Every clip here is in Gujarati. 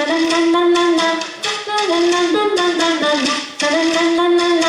தரன் நந்தன் நந்தன் தரன் நந்தன் நந்தன் தரன் நந்தன்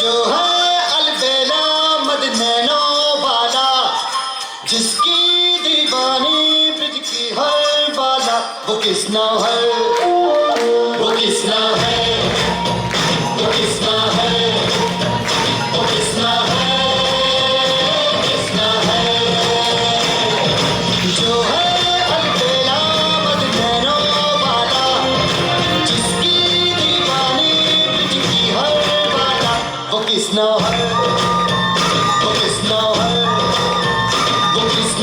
जो है अलबेला मदनैनो बाला जिसकी दीवानी ब्रज की हर वाला वो किसना है?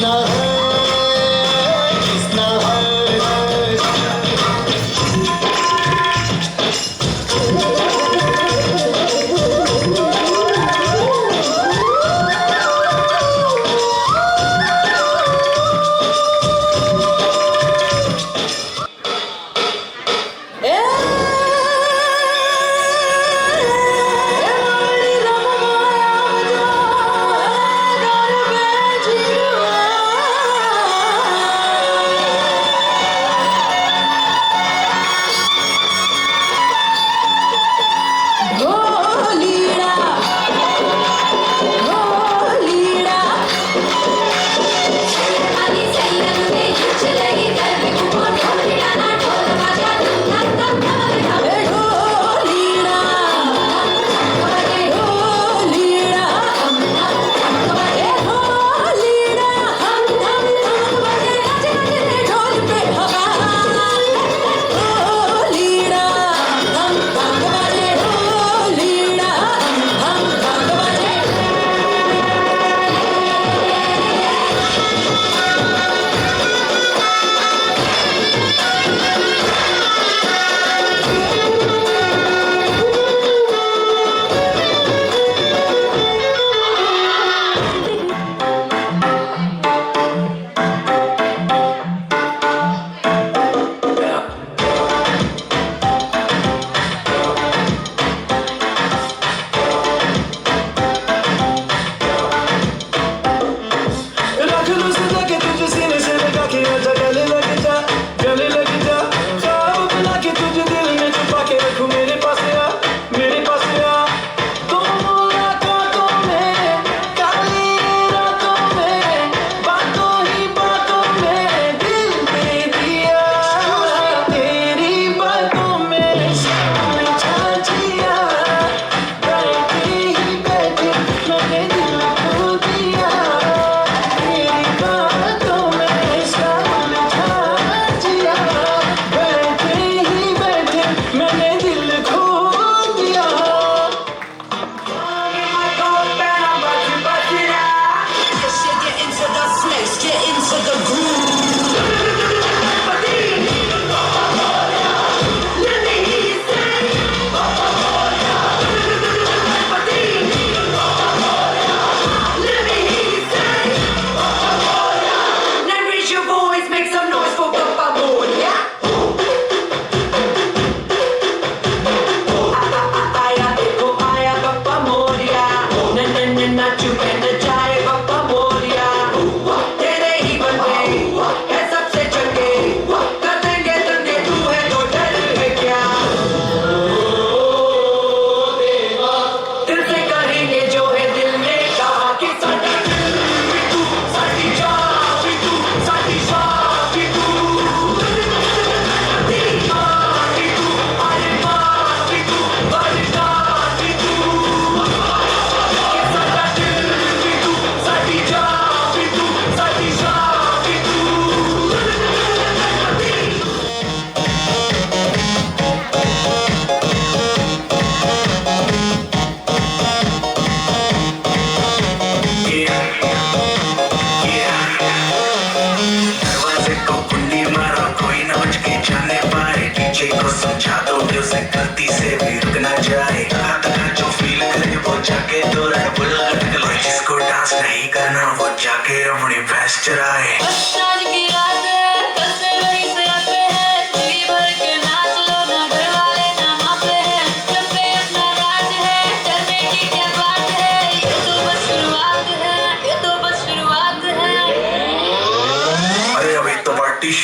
Allah.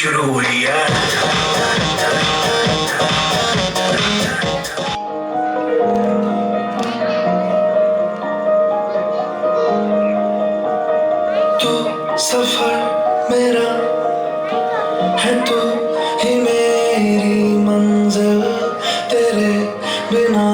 शुरूया तू सफर मेरा है तू ही मेरी मंजिल तेरे बिना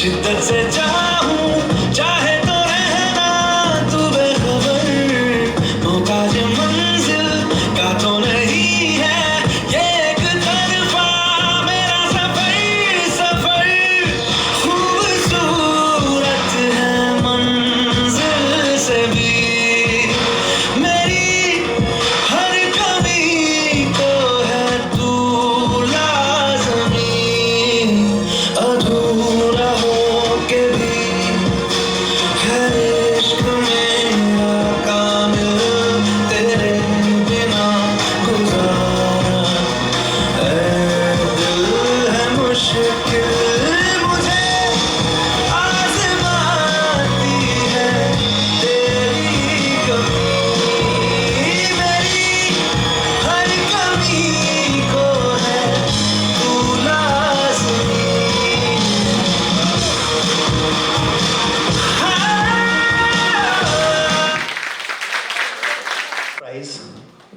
शिद्दत से जा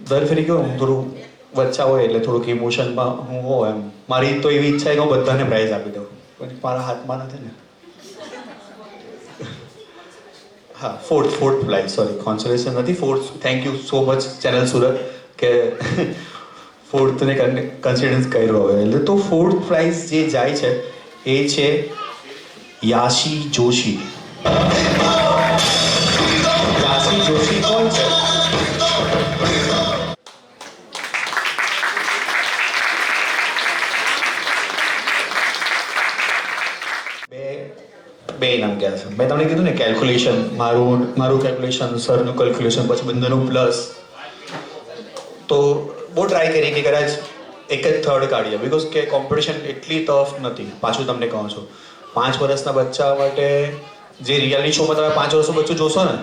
દર ફેરી ગયો હું થોડું વચ્ચા હોય એટલે થોડુંક ઇમોશનમાં હું હોઉં એમ. મારી તો એવી ઈચ્છા કે હું બધાને પ્રાઇઝ આપી દઉં. પણ મારા હાથમાં નથી ને. હા fourth fourth prize sorry consolation નથી fourth thank you so much channel Surat કે ફોર્થને કન્સિડન્સ કર્યો હવે. એટલે તો ફોર્થ પ્રાઇઝ જે જાય છે, એ છે યાશી જોશી. બે ઇનામ ગયા છે. મેં તમને કીધું ને કેલ્ક્યુલેશન મારું મારું કેલ્ક્યુલેશન સરનું કેલ્ક્યુલેશન પછી બંધનું પ્લસ તો બહુ ટ્રાય કરી કે કદાચ એક જ થર્ડ કાઢીએ. બિકોઝ કે કોમ્પિટિશન એટલી ટફ નથી. પાછું તમને કહું છું. પાંચ વર્ષના બચ્ચા માટે જે રિયાલિટી શોમાં તમે પાંચ વર્ષનું બચ્ચું જોશો ને,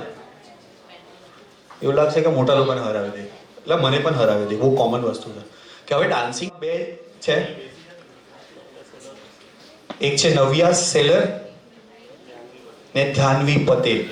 એવું લાગશે કે મોટા લોકોને હરાવી દે. એટલે મને પણ હરાવી દે. બહુ કોમન વસ્તુ છે. કે હવે ડાન્સિંગ બે છે. એક છે નવ્યાસ સેલર ને જાનવી પટેલ.